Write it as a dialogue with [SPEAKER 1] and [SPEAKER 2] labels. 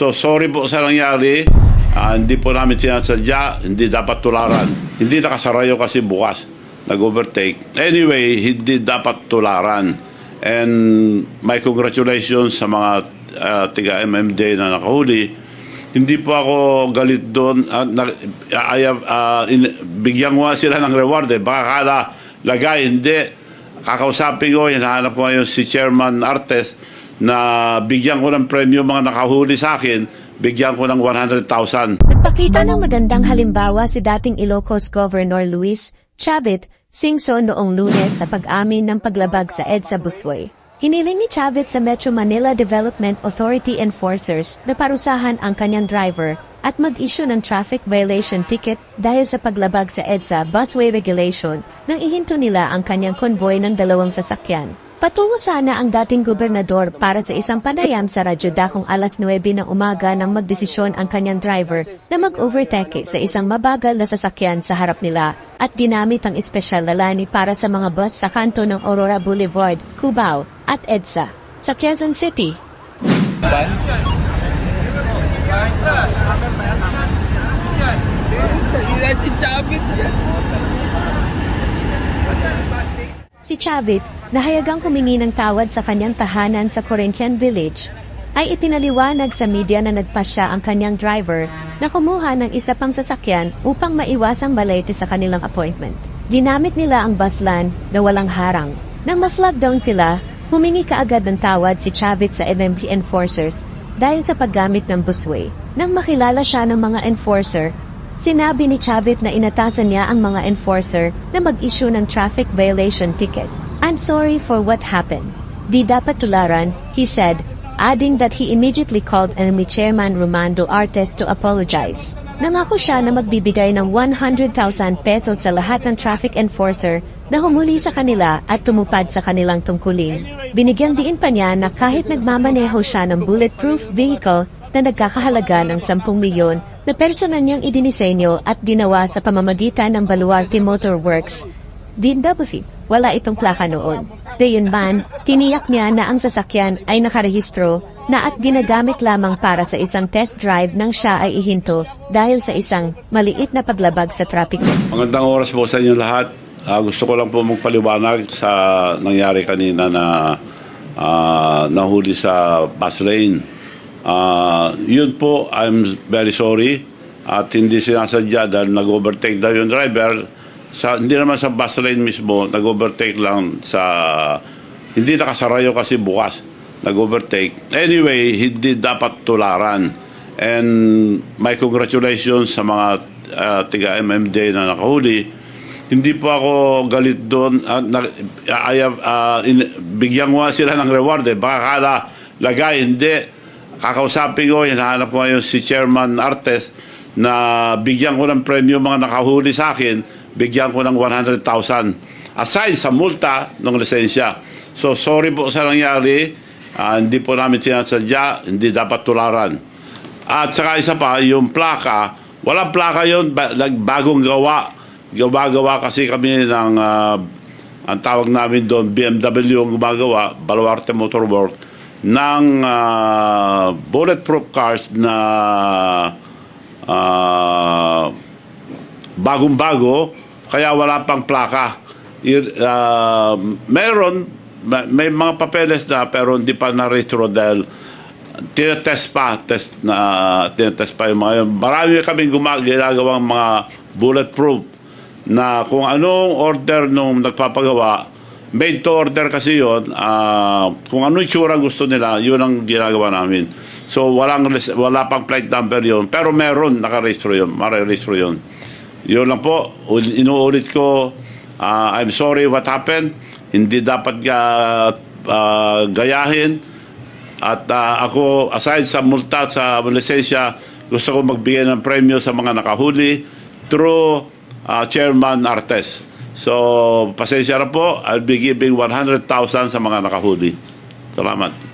[SPEAKER 1] So sorry po sa nangyari. Ah, hindi po namin sinasadya, hindi dapat tularan. Hindi nakasarayo kasi bukas. Nag-overtake. Anyway, hindi dapat tularan. And my congratulations sa mga ah, tiga MMJ na nakahuli. Hindi po ako galit doon. Uh, I have, ah, in- bigyan ko sila ng reward. Eh. Baka kala lagay, hindi. Kakausapin ko, hinahanap ko ngayon si Chairman Artes na bigyan ko ng premyo mga nakahuli sa akin, bigyan ko ng 100,000.
[SPEAKER 2] Nagpakita ng magandang halimbawa si dating Ilocos Governor Luis Chavit Singso noong lunes sa pag-amin ng paglabag sa EDSA Busway. Hiniling ni Chavit sa Metro Manila Development Authority enforcers na parusahan ang kanyang driver at mag-issue ng traffic violation ticket dahil sa paglabag sa EDSA busway regulation nang ihinto nila ang kanyang convoy ng dalawang sasakyan. Patungo sana ang dating gobernador para sa isang panayam sa radyo dakong alas 9 ng umaga nang magdesisyon ang kanyang driver na mag-overtake sa isang mabagal na sasakyan sa harap nila at ginamit ang espesyal na lani para sa mga bus sa kanto ng Aurora Boulevard, Cubao at EDSA sa Quezon City.
[SPEAKER 3] Si Chavit,
[SPEAKER 2] nahayagang humingi ng tawad sa kanyang tahanan sa Corinthian Village, ay ipinaliwanag sa media na nagpasya ang kanyang driver na kumuha ng isa pang sasakyan upang maiwasang balete sa kanilang appointment. Ginamit nila ang buslan na walang harang. Nang ma-flag down sila, humingi kaagad ng tawad si Chavit sa MMP enforcers dahil sa paggamit ng busway. Nang makilala siya ng mga enforcer, Sinabi ni Chavit na inatasan niya ang mga enforcer na mag-issue ng traffic violation ticket. I'm sorry for what happened. Di dapat tularan, he said, adding that he immediately called enemy chairman Romando Artes to apologize. Nangako siya na magbibigay ng 100,000 pesos sa lahat ng traffic enforcer na humuli sa kanila at tumupad sa kanilang tungkulin. Binigyan diin pa niya na kahit nagmamaneho siya ng bulletproof vehicle na nagkakahalaga ng 10 milyon na personal niyang idinisenyo at ginawa sa pamamagitan ng Baluarte Motor Works. DWF, wala itong plaka noon. Gayunman, tiniyak niya na ang sasakyan ay nakarehistro na at ginagamit lamang para sa isang test drive nang siya ay ihinto dahil sa isang maliit na paglabag sa trapiko.
[SPEAKER 1] Magandang oras po sa inyo lahat. Ah, gusto ko lang po magpaliwanag sa nangyari kanina na ah, nahuli sa bus lane. Ah, yun po, I'm very sorry. At hindi sinasadya dahil nag-overtake daw yung driver. Sa, hindi naman sa bus lane mismo, nag-overtake lang sa... Hindi nakasarayo kasi bukas. Nag-overtake. Anyway, hindi dapat tularan. And my congratulations sa mga ah, tiga MMJ na nakahuli. Hindi po ako galit doon. Uh, na, I have, ah, in- bigyan ko sila ng reward. Eh. Baka kala lagay, hindi. Kakausapin ko, hinahanap ko ngayon si Chairman Artes na bigyan ko ng premyo mga nakahuli sa akin, bigyan ko ng 100,000. Aside sa multa ng lisensya. So sorry po sa nangyari. Ah, hindi po namin sinasadya, hindi dapat tularan. At saka isa pa, yung plaka, walang plaka yun, ba, bagong gawa. Gawa-gawa kasi kami ng, ah, ang tawag namin doon, BMW ang gumagawa, Baluarte Motor Works, ng ah, bulletproof cars na ah, bagong-bago, kaya wala pang plaka. Ah, meron, ma- may mga papeles na pero hindi pa na-retro dahil tinetest pa, test na tinetest pa yung mga yun. Marami kaming gumag- ginagawang mga bulletproof na kung anong order nung nagpapagawa, made to order kasi yun, ah, kung anong itsura gusto nila, yun ang ginagawa namin. So walang wala pang plate number yun, pero meron nakarehistro yun, marerehistro yun. Yun lang po, ul- inuulit ko, ah, I'm sorry what happened, hindi dapat ga, ah, gayahin, at ah, ako, aside sa multa sa lisensya, gusto ko magbigay ng premyo sa mga nakahuli through ah, Chairman Artes. So, pasensya na po, I'll be giving 100,000 sa mga nakahuli. Salamat.